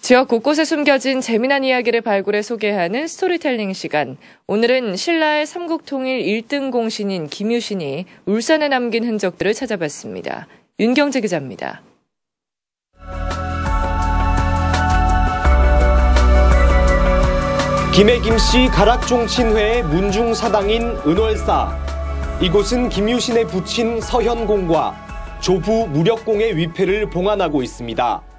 지역 곳곳에 숨겨진 재미난 이야기를 발굴해 소개하는 스토리텔링 시간. 오늘은 신라의 삼국통일 1등 공신인 김유신이 울산에 남긴 흔적들을 찾아봤습니다. 윤경재 기자입니다. 김해 김씨 가락종친회의 문중 사당인 은월사. 이곳은 김유신의 부친 서현공과 조부 무력공의 위패를 봉안하고 있습니다.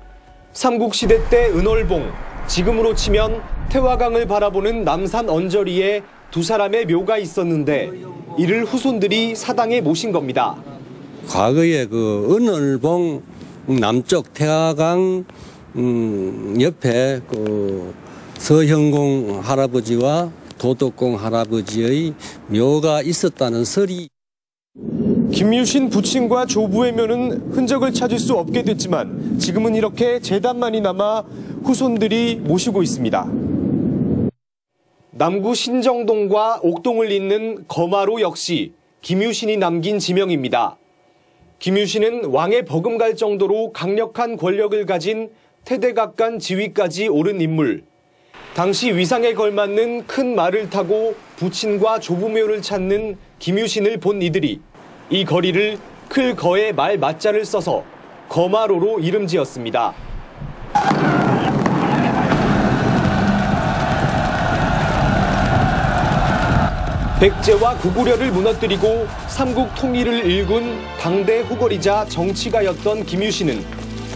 삼국시대 때 은월봉, 지금으로 치면 태화강을 바라보는 남산 언저리에 두 사람의 묘가 있었는데 이를 후손들이 사당에 모신 겁니다. 과거에 그 은월봉 남쪽 태화강 음, 옆에 그 서형공 할아버지와 도덕공 할아버지의 묘가 있었다는 설이 김유신 부친과 조부의 묘는 흔적을 찾을 수 없게 됐지만 지금은 이렇게 재단만이 남아 후손들이 모시고 있습니다. 남구 신정동과 옥동을 잇는 거마로 역시 김유신이 남긴 지명입니다. 김유신은 왕의 버금갈 정도로 강력한 권력을 가진 태대각간 지위까지 오른 인물. 당시 위상에 걸맞는 큰 말을 타고 부친과 조부묘를 찾는 김유신을 본 이들이 이 거리를 클거의 말 맞자를 써서 거마로로 이름 지었습니다. 백제와 구구려를 무너뜨리고 삼국 통일을 일군 당대 후보이자 정치가였던 김유신은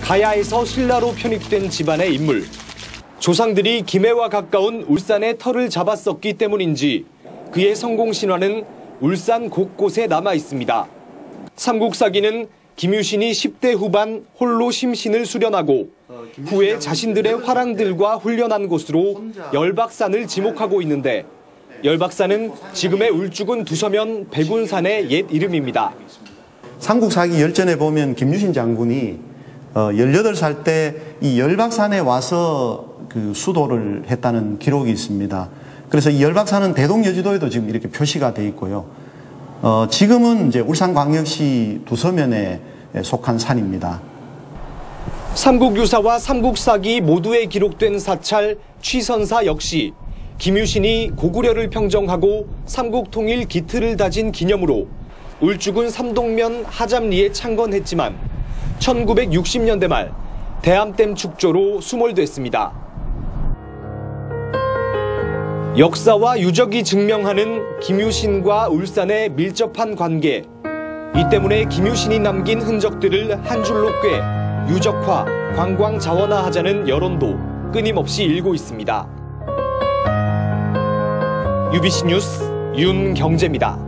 가야에서 신라로 편입된 집안의 인물. 조상들이 김해와 가까운 울산에 터를 잡았었기 때문인지 그의 성공 신화는 울산 곳곳에 남아 있습니다. 삼국사기는 김유신이 10대 후반 홀로 심신을 수련하고 후에 자신들의 화랑들과 훈련한 곳으로 열박산을 지목하고 있는데 열박산은 지금의 울주군 두서면 백운산의 옛 이름입니다. 삼국사기 열전에 보면 김유신 장군이 18살 때 이 열박산에 와서 그 수도를 했다는 기록이 있습니다. 그래서 이 열박산은 대동 여지도에도 지금 이렇게 표시가 돼 있고요. 어, 지금은 이제 울산광역시 두서면에 속한 산입니다. 삼국유사와 삼국사기 모두에 기록된 사찰 취선사 역시 김유신이 고구려를 평정하고 삼국통일 기틀을 다진 기념으로 울주군 삼동면 하잠리에 창건했지만 1960년대 말 대암댐 축조로 수몰됐습니다. 역사와 유적이 증명하는 김유신과 울산의 밀접한 관계. 이 때문에 김유신이 남긴 흔적들을 한 줄로 꿰 유적화, 관광 자원화하자는 여론도 끊임없이 일고 있습니다. UBC 뉴스 윤경재입니다.